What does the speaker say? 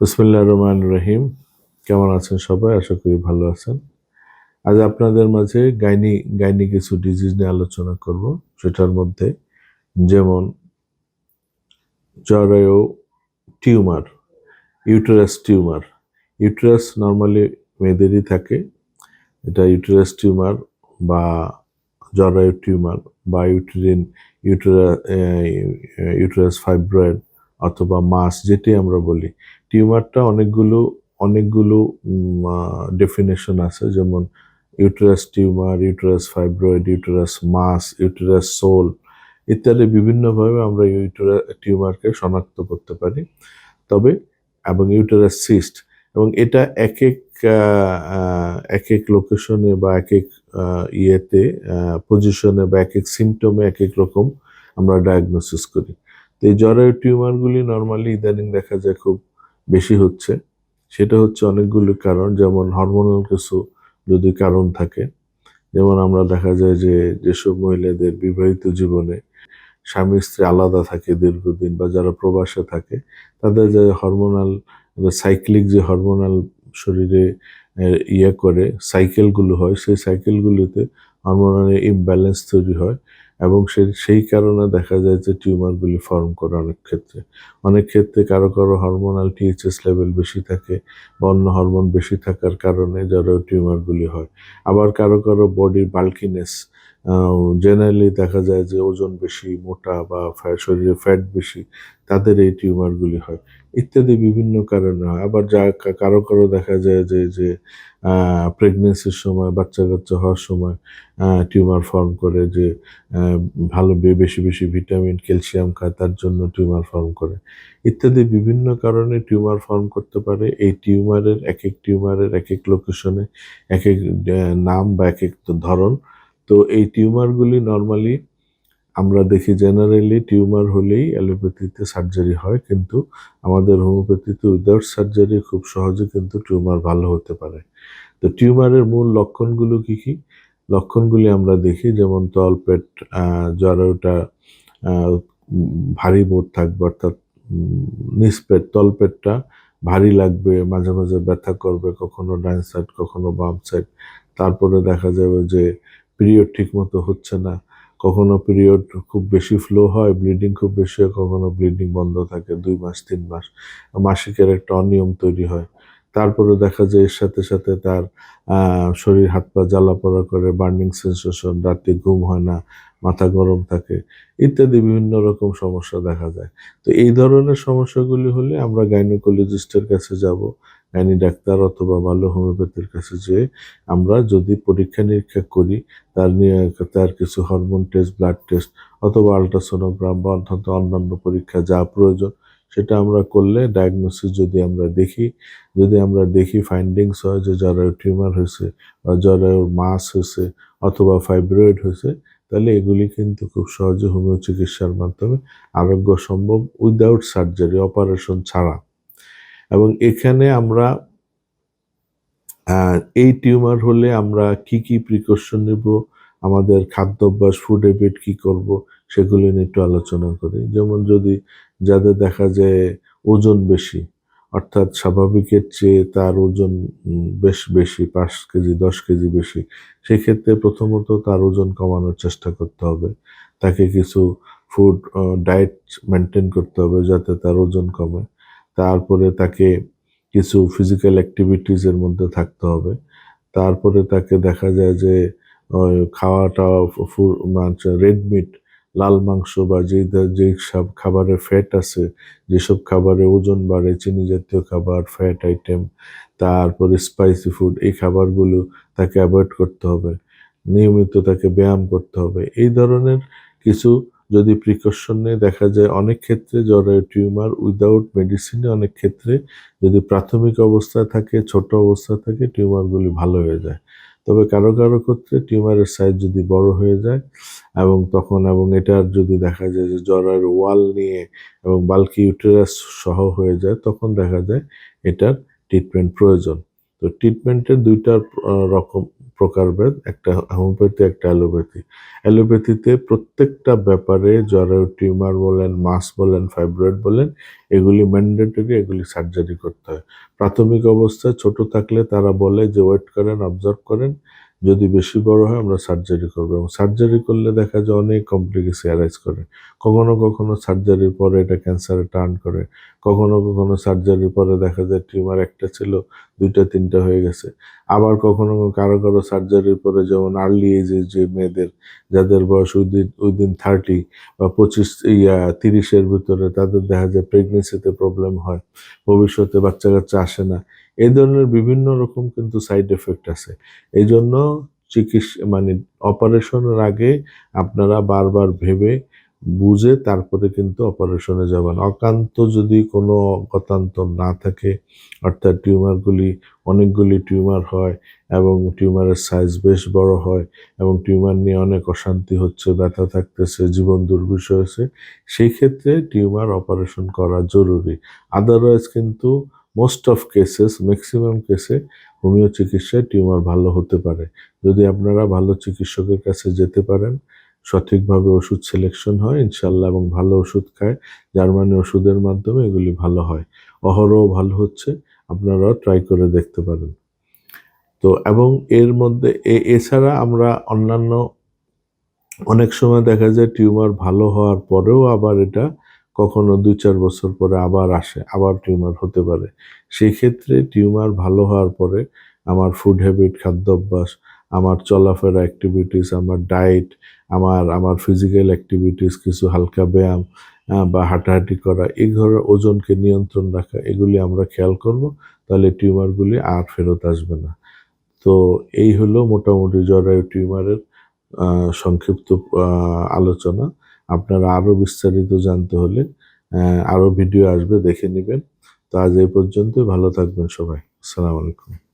বিসমুল্লাহ রহমান রহিম। কেমন আছেন সবাই? আশা করি ভালো আছেন। আজ আপনাদের মাঝে গাইনি গাইনি কিছু ডিজিজ নিয়ে আলোচনা করব, সেটার মধ্যে যেমন জরায়ু tumour, uterus tumour. Uterus normally মেয়েদেরই থাকে। এটা ইউটেরাস টিউমার বা জরায়ু টিউমার বা ইউটেরিন, ইউটেরা ইউটেরাস ফাইব্রয়েড অথবা মাস, যেটি আমরা বলি। টিউমারটা অনেকগুলো অনেকগুলো ডেফিনেশন আছে। যেমন uterus tumour uterus fibroid uterus mass uterus sole ইত্যাদি বিভিন্নভাবে আমরা ইউটেরা টিউমারকে শনাক্ত করতে পারি। তবে, এবং ইউটেরাস সিস্ট এবং এটা এক এক এক এক লোকেশনে বা এক এক ইয়েতে পজিশনে বা এক এক সিমটমে এক এক রকম আমরা ডায়াগনোসিস করি। তো এই জ্বরের টিউমারগুলি নর্মালি ইদানিং দেখা যায় খুব বেশি হচ্ছে। সেটা হচ্ছে অনেকগুলি কারণ, যেমন হরমোনাল কিছু যদি কারণ থাকে, যেমন আমরা দেখা যায় যে, যেসব মহিলাদের বিবাহিত জীবনে স্বামী স্ত্রী আলাদা থাকে দীর্ঘদিন বা যারা প্রবাসে থাকে, তাদের যে হরমোনাল সাইক্লিক যে হরমোনাল শরীরে ইয়ে করে সাইকেলগুলো হয়, সেই সাইকেলগুলোতে হরমোনাল ইমব্যালেন্স তৈরি হয়। এবং সে, সেই কারণে দেখা যায় যে টিউমারগুলি ফর্ম করে অনেক ক্ষেত্রে। অনেক ক্ষেত্রে কারও কারও হরমোনাল টিএইচএস লেভেল বেশি থাকে বা অন্য হরমোন বেশি থাকার কারণে যারা টিউমারগুলি হয়। আবার কারও কারও বডির বাল্কিনেস জেনারেলি দেখা যায় যে ওজন বেশি, মোটা বা শরীরে ফ্যাট বেশি, তাদের এই টিউমারগুলি হয়। ইত্যাদি বিভিন্ন কারণে হয়। আবার যা কারও কারও দেখা যায় যে যে প্রেগনেন্সির সময়, বাচ্চা কাচ্চা হওয়ার সময় টিউমার ফর্ম করে যে ভালো বেশি বেশি ভিটামিন ক্যালসিয়াম খায়, তার জন্য টিউমার ফর্ম করে। ইত্যাদি বিভিন্ন কারণে টিউমার ফর্ম করতে পারে। এই টিউমারের এক এক টিউমারের এক এক লোকেশনে এক এক নাম বা এক এক ধরন তো এই টিউমারগুলি নর্মালি আমরা দেখি জেনারেলি টিউমার হলেই অ্যালোপ্যাথিতে সার্জারি হয়, কিন্তু আমাদের হোমিওপ্যাথিতে উইদাউট সার্জারি খুব সহজে কিন্তু টিউমার ভালো হতে পারে। তো টিউমারের মূল লক্ষণগুলো কি কি? লক্ষণগুলি আমরা দেখি, যেমন তলপেট জরায়ুটা ভারী বোধ থাকবে, অর্থাৎ নিষ্পেট তলপেটটা ভারী লাগবে, মাঝে মাঝে ব্যথা করবে, কখনো ডাইন সাইড কখনো বাম সাইড তারপরে দেখা যাবে যে পিরিয়ড ঠিক মতো হচ্ছে না। কখনো পিরিয়ড খুব বেশি ফ্লো হয় ব্লিডিং খুব বেশি হয়, কখনো ব্লিডিং বন্ধ থাকে, দুই মাস, তিন মাস। মাসিকের একটা অনিয়ম তৈরি হয়। তারপরে দেখা যায় এর সাথে সাথে তার শরীর হাত পা জ্বালা পড়া করে বার্নিং সেন্সেশন রাতে ঘুম হয় না, মাথা গরম থাকে, ইত্যাদি বিভিন্ন রকম সমস্যা দেখা যায়। তো এই ধরনের সমস্যাগুলি হলে আমরা গাইনোকোলজিস্টের কাছে যাব। গাইনি ডাক্তার অথবা ভালো হোমিওপ্যাথির কাছে যেয়ে আমরা যদি পরীক্ষা নিরীক্ষা করি, তার নিয়ে তার কিছু হরমোন টেস্ট ব্লাড টেস্ট অথবা আলট্রাসোনোগ্রাম বা অন্তত অন্যান্য পরীক্ষা যা প্রয়োজন, সেটা আমরা করলে ডায়াগনোসিস যদি আমরা দেখি, যদি আমরা দেখি ফাইন্ডিংস হয় যে জরায়ু টিউমার হয়েছে বা জরায়ুর মাস হয়েছে অথবা ফাইব্রয়েড হয়েছে, তাহলে এগুলি কিন্তু খুব সহজে হোমিও চিকিৎসার মাধ্যমে আরোগ্য সম্ভব উইদাউট সার্জারি অপারেশন ছাড়া। এবং এখানে আমরা এই টিউমার হলে আমরা কি কি প্রিকশন নেব, আমাদের খাদ্যাভ্যাস ফুড হ্যাবিট কী করব, সেগুলি নিয়ে একটু আলোচনা করি। যেমন যদি যাদের দেখা যায় ওজন বেশি, অর্থাৎ স্বাভাবিকের চেয়ে তার ওজন বেশ বেশি, পাঁচ কেজি, দশ কেজি বেশি, সেক্ষেত্রে প্রথমত তার ওজন কমানোর চেষ্টা করতে হবে। তাকে কিছু ফুড ডায়েট মেনটেন করতে হবে যাতে তার ওজন কমে। তারপরে তাকে কিছু ফিজিক্যাল অ্যাক্টিভিটিসের মধ্যে থাকতে হবে। তারপরে তাকে দেখা যায় যে খাওয়াটা রেড মিট লাল মাংস বা যে যেই সব খাবারে ফ্যাট আছে, যেসব খাবারে ওজন বাড়ে, চিনি জাতীয় খাবার ফ্যাট আইটেম তারপরে স্পাইসি ফুড এই খাবারগুলো তাকে অ্যাভয়েড করতে হবে। নিয়মিত তাকে ব্যায়াম করতে হবে। এই ধরনের কিছু যদি প্রিকশন নেই দেখা যায়, অনেক ক্ষেত্রে জ্বরের টিউমার উইদাউট মেডিসিনে অনেক ক্ষেত্রে যদি প্রাথমিক অবস্থায় থাকে, ছোট অবস্থা থাকে, টিউমারগুলি ভালো হয়ে যায়। তবে কারও কারও ক্ষেত্রে টিউমারের সাইজ যদি বড় হয়ে যায় এবং তখন এবং এটার যদি দেখা যায় যে জ্বরের ওয়াল নিয়ে এবং বাল্কি ইউটেরাস সহ হয়ে যায়, তখন দেখা যায় এটার ট্রিটমেন্ট প্রয়োজন। তো ট্রিটমেন্টের দুইটা রকম প্রকারভেদ, একটা হোমিওপ্যাথি, একটা অ্যালোপ্যাথি। অ্যালোপ্যাথিতে প্রত্যেকটা ব্যাপারে জ্বরের টিউমার বলেন মাস বলেন, ফাইব্রয়েড বলেন, এগুলি ম্যান্ডেটরি, এগুলি সার্জারি করতে হয়। প্রাথমিক অবস্থায় ছোট থাকলে তারা বলে যে, ওয়েট করেন, অবজার্ভ করেন। যদি বেশি বড় হয়, আমরা সার্জারি করব। এবং সার্জারি করলে দেখা যায় অনেক কমপ্লিকেশন অ্যারাইজ করে। কখনো কখনো সার্জারির পরে এটা ক্যান্সারে টার্ন করে। কখনো কখনো সার্জারির পরে দেখা যায় টিউমার একটা ছিল, দুইটা, তিনটা হয়ে গেছে। আবার কখনো কারও কারও সার্জারির পরে যেমন আর্লি এজে যে মেয়েদের, যাদের বয়স উইদিন উইদিন থার্টি বা পঁচিশ, ইয়া, তিরিশের ভিতরে তাদের দেখা যায় প্রেগনেন্সিতে প্রবলেম হয়। ভবিষ্যতে বাচ্চা কাচ্চা আসে না। এই ধরনের বিভিন্ন রকম কিন্তু সাইড এফেক্ট আছে। এই জন্য চিকিৎসা মানে অপারেশনের আগে আপনারা বারবার ভেবে বুঝে তারপরে কিন্তু অপারেশনে যাবেন। অকান্ত যদি কোনো গতান্তর না থাকে, অর্থাৎ টিউমারগুলি অনেকগুলি টিউমার হয় এবং টিউমারের সাইজ বেশ বড় হয় এবং টিউমার নিয়ে অনেক অশান্তি হচ্ছে, ব্যথা থাকতেছে, জীবন দুর্বিষহ হয়েছে সেই ক্ষেত্রে টিউমার অপারেশন করা জরুরি। আদারওয়াইজ কিন্তু মোস্ট অফ কেসেস ম্যাক্সিমাম কেসে হোমিও চিকিৎসায় টিউমার ভালো হতে পারে। যদি আপনারা ভালো চিকিৎসকের কাছে যেতে পারেন, সঠিকভাবে ওষুধ সিলেকশন হয় ইনশাল্লাহ এবং ভালো ওষুধ খায়, জার্মানি ওষুধের মাধ্যমে এগুলি ভালো হয়। অহরহ ভালো হচ্ছে, আপনারাও ট্রাই করে দেখতে পারেন। তো, এবং এর মধ্যে এছাড়া আমরা অন্যান্য, অনেক সময় দেখা যায় টিউমার ভালো হওয়ার পরেও আবার এটা কখনো দুই চার বছর পরে আবার আসে, আবার টিউমার হতে পারে। সেই ক্ষেত্রে টিউমার ভালো হওয়ার পরে আমার ফুড হ্যাবিট খাদ্য অভ্যাস আমার চলাফেরা অ্যাক্টিভিটিস আমার ডায়েট আমার আমার ফিজিক্যাল অ্যাক্টিভিটিস কিছু হালকা ব্যায়াম বা হাঁটাহাঁটি করা, এই ধরনের ওজনকে নিয়ন্ত্রণ রাখা, এগুলি আমরা খেয়াল করব, তাহলে টিউমারগুলি আর ফেরত আসবে না। তো এই হলো মোটামুটি জরায়ু টিউমারের সংক্ষিপ্ত আলোচনা। আপনারা আরও বিস্তারিত জানতে হলে আরও ভিডিও আসবে, দেখে নেবেন। তো আজ এই পর্যন্ত ভালো থাকবেন সবাই। আসসালামু আলাইকুম।